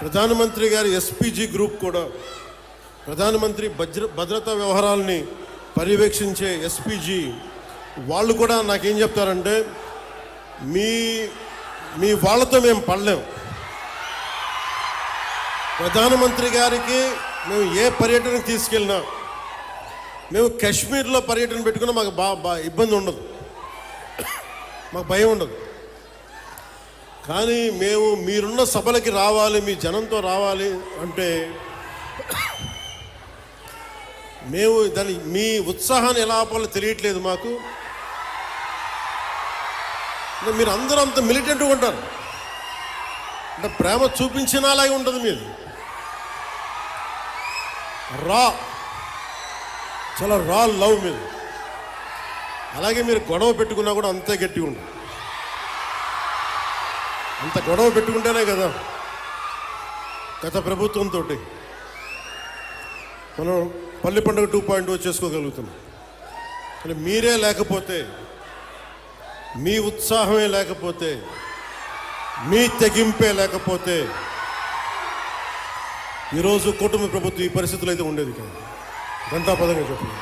ప్రధానమంత్రి గారి SPG group కూడా ప్రధానమంత్రి భద్ర భద్రతా వ్యవహారాలని పర్యవేక్షించే ఎస్పీజీ వాళ్ళు కూడా నాకేం చెప్తారంటే మీ మీ వాళ్ళతో మేము పడలేం. ప్రధానమంత్రి గారికి మేము ఏ పర్యటనకు తీసుకెళ్ళినా మేము కాశ్మీర్లో పర్యటన పెట్టుకున్నా మాకు బా బా ఇబ్బంది ఉండదు. మాకు భయం ఉండదు. కానీ మేము మీరున్న సభలకి రావాలి మీ జనంతో రావాలి అంటే మేము దాని మీ ఉత్సాహాన్ని ఎలా ఆపాలో తెలియట్లేదు మాకు. మీరు అందరూ అంత మిలిటెంట్గా ఉంటారు. అంటే ప్రేమ చూపించిన అలాగే ఉంటుంది మీరు రా. చాలా రా లవ్ మీరు అలాగే మీరు గొడవ పెట్టుకున్నా కూడా అంతే గట్టిగా ఉంటుంది అంత గొడవ పెట్టుకుంటేనే కదా గత ప్రభుత్వంతో మనం పల్లె పండుగ టూ పాయింట్ చేసుకోగలుగుతున్నాం. కానీ మీరే లేకపోతే మీ ఉత్సాహమే లేకపోతే మీ తెగింపే లేకపోతే ఈరోజు కుటుంబ ప్రభుత్వం ఈ పరిస్థితులు అయితే ఉండేది కాదు. గంటాపదంగా చెప్పండి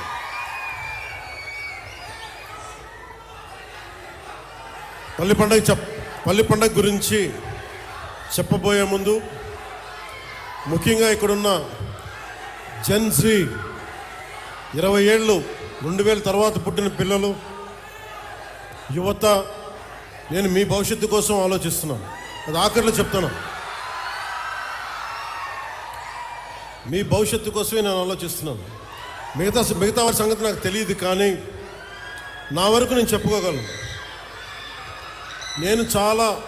పల్లి పండగ చెప్ పల్లి పండగ గురించి చెప్పబోయే ముందు ముఖ్యంగా ఇక్కడున్న జెన్సీ ఇరవై ఏళ్ళు రెండు వేల తర్వాత పుట్టిన పిల్లలు యువత నేను మీ భవిష్యత్తు కోసం ఆలోచిస్తున్నాను. అది ఆఖరిలో చెప్తాను. మీ భవిష్యత్తు కోసమే నేను ఆలోచిస్తున్నాను. మిగతా మిగతా వారి సంగతి నాకు తెలియదు కానీ నా వరకు నేను చెప్పుకోగలను. నేను చాలా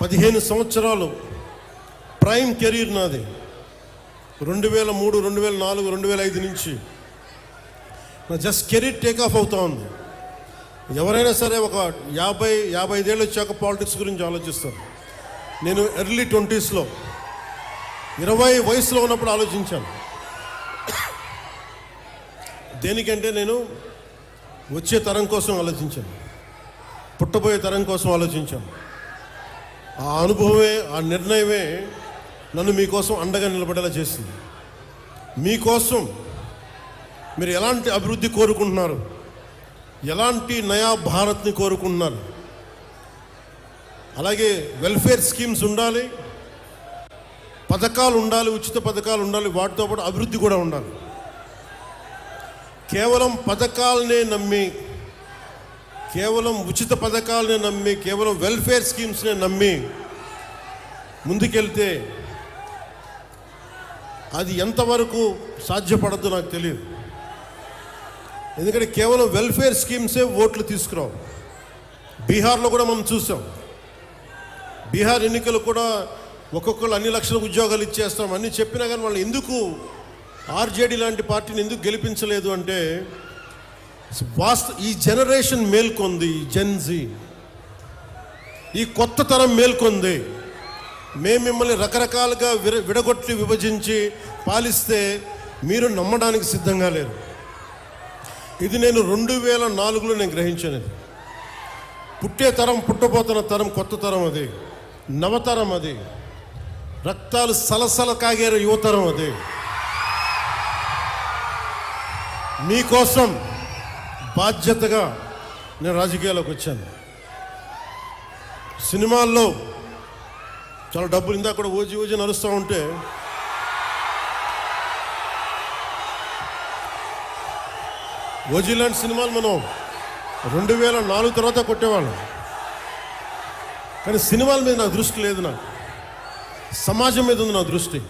పదిహేను సంవత్సరాలు ప్రైమ్ కెరీర్ నాది. రెండు వేల మూడు రెండు వేల నాలుగు రెండు వేల ఐదు నుంచి నా జస్ట్ కెరీర్ టేక్ ఆఫ్ అవుతా ఉంది. ఎవరైనా సరే ఒక యాభై యాభై ఐదేళ్ళు వచ్చాక పాలిటిక్స్ గురించి ఆలోచిస్తారు. నేను ఎర్లీ ట్వంటీస్లో ఇరవై వయసులో ఉన్నప్పుడు ఆలోచించాను. దేనికంటే నేను వచ్చే తరం కోసం ఆలోచించాను. పుట్టబోయే తరం కోసం ఆలోచించాం. ఆ అనుభవమే ఆ నిర్ణయమే నన్ను మీకోసం అండగా నిలబడేలా చేసింది. మీకోసం మీరు ఎలాంటి అభివృద్ధి కోరుకుంటున్నారు? ఎలాంటి నయా భారత్ని కోరుకుంటున్నారు? అలాగే వెల్ఫేర్ స్కీమ్స్ ఉండాలి పథకాలు ఉండాలి ఉచిత పథకాలు ఉండాలి వాటితో పాటు అభివృద్ధి కూడా ఉండాలి. కేవలం పథకాలనే నమ్మి కేవలం ఉచిత పథకాలనే నమ్మి కేవలం వెల్ఫేర్ స్కీమ్స్నే నమ్మి ముందుకెళ్తే అది ఎంతవరకు సాధ్యపడద్దు నాకు తెలియదు. ఎందుకంటే కేవలం వెల్ఫేర్ స్కీమ్సే ఓట్లు తీసుకురావు. బీహార్లో కూడా మనం చూసాం. బీహార్ ఎన్నికలు కూడా ఒక్కొక్కరు అన్ని లక్షల ఉద్యోగాలు ఇచ్చేస్తాం అన్ని చెప్పినా కానీ వాళ్ళు ఎందుకు ఆర్జేడీ లాంటి పార్టీని ఎందుకు గెలిపించలేదు అంటే వాస్తు ఈ జనరేషన్ మేల్కొంది ఈ జెన్జీ ఈ కొత్త తరం మేల్కొంది. మేము మిమ్మల్ని రకరకాలుగా విర విడగొట్టి విభజించి పాలిస్తే మీరు నమ్మడానికి సిద్ధంగా లేరు. ఇది నేను రెండు వేల నాలుగులో నేను గ్రహించాను పుట్టే తరం పుట్టబోతున్న తరం కొత్త తరం అది. నవతరం అది. రక్తాలు సలసల కాగే యువతరం అది. మీకోసం బాధ్యతగా నేను రాజకీయాల్లోకి వచ్చాను. సినిమాల్లో చాలా డబ్బులు ఇందాక కూడా ఓజీ ఓజీ నడుస్తూ ఉంటే ఓజీ లాంటి సినిమాలు మనం రెండు వేల నాలుగు తర్వాత కొట్టేవాళ్ళం. కానీ సినిమాల మీద నా దృష్టి లేదు నాకు. సమాజం మీద ఉంది నా దృష్టి.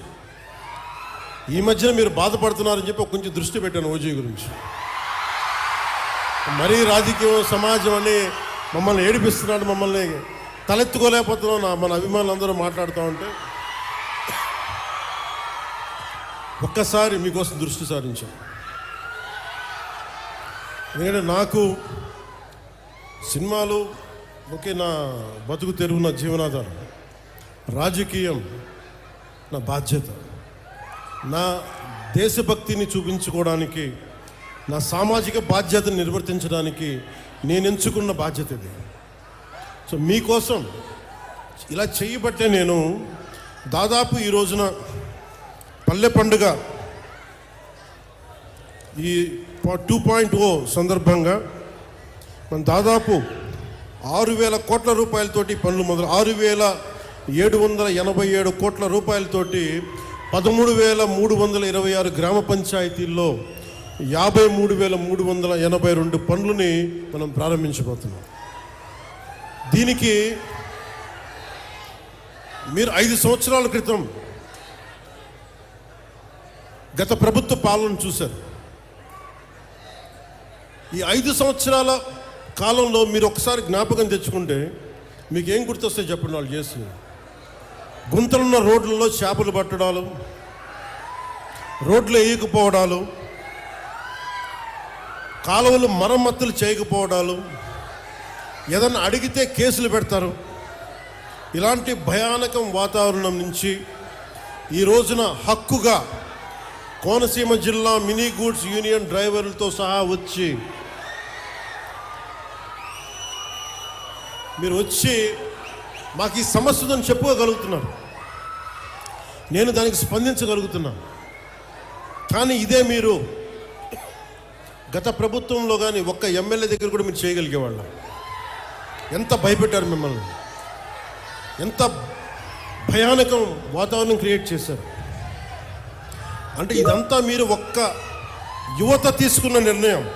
ఈ మధ్యన మీరు బాధపడుతున్నారని చెప్పి కొంచెం దృష్టి పెట్టాను ఓజీ గురించి. మరీ రాజకీయం సమాజం అని మమ్మల్ని ఏడిపిస్తున్నాడు మమ్మల్ని తలెత్తుకోలేకపోతున్నాం నా మన అభిమానులు అందరూ మాట్లాడుతూ ఉంటే. ఒక్కసారి మీకోసం దృష్టి సారించాం. ఎందుకంటే నాకు సినిమాలు ఒకే నా బతుకు తెరువు నా జీవనాధారం రాజకీయం నా బాధ్యత. నా దేశభక్తిని చూపించుకోవడానికి నా సామాజిక బాధ్యతను నిర్వర్తించడానికి నేను ఎంచుకున్న బాధ్యత ఇది. సో మీకోసం ఇలా చేయబట్టే నేను దాదాపు ఈ రోజున పల్లె పండుగ ఈ టూ పాయింట్ ఓ సందర్భంగా మనం దాదాపు ఆరు వేల కోట్ల రూపాయలతోటి పనులు మొదలు ఆరు వేల ఏడు వందల ఎనభై ఏడు కోట్ల రూపాయలతోటి పదమూడు వేల మూడు వందల ఇరవై ఆరు గ్రామ పంచాయతీల్లో యాభై మూడు వేల మూడు వందల ఎనభై రెండు పనులని మనం ప్రారంభించబోతున్నాం. దీనికి మీరు ఐదు సంవత్సరాల క్రితం గత ప్రభుత్వ పాలన చూశారు. ఈ ఐదు సంవత్సరాల కాలంలో మీరు ఒకసారి జ్ఞాపకం తెచ్చుకుంటే మీకు ఏం గుర్తొస్తాయి చెప్పండి వాళ్ళు చేసి. గుంతలున్న రోడ్లలో చేపలు పట్టడాలు రోడ్లు వేయకపోవడాలు కాలువలు మరమ్మతులు చేయకపోవడాలు. ఏదన్నా అడిగితే కేసులు పెడతారు. ఇలాంటి భయానకం వాతావరణం నుంచి ఈ రోజున హక్కుగా కోనసీమ జిల్లా మినీ గూడ్స్ యూనియన్ డ్రైవర్లతో సహా వచ్చి మీరు వచ్చి మాకు ఈ సమస్య ఉందని చెప్పుకోగలుగుతున్నారు. నేను దానికి స్పందించగలుగుతున్నాను. కానీ ఇదే మీరు గత ప్రభుత్వంలో కానీ ఒక్క ఎమ్మెల్యే దగ్గర కూడా మీరు చేయగలిగేవాళ్ళ? ఎంత భయపెట్టారు మిమ్మల్ని? ఎంత భయానకం వాతావరణం క్రియేట్ చేశారు? అంటే ఇదంతా మీరు ఒక్క యువత తీసుకున్న నిర్ణయం.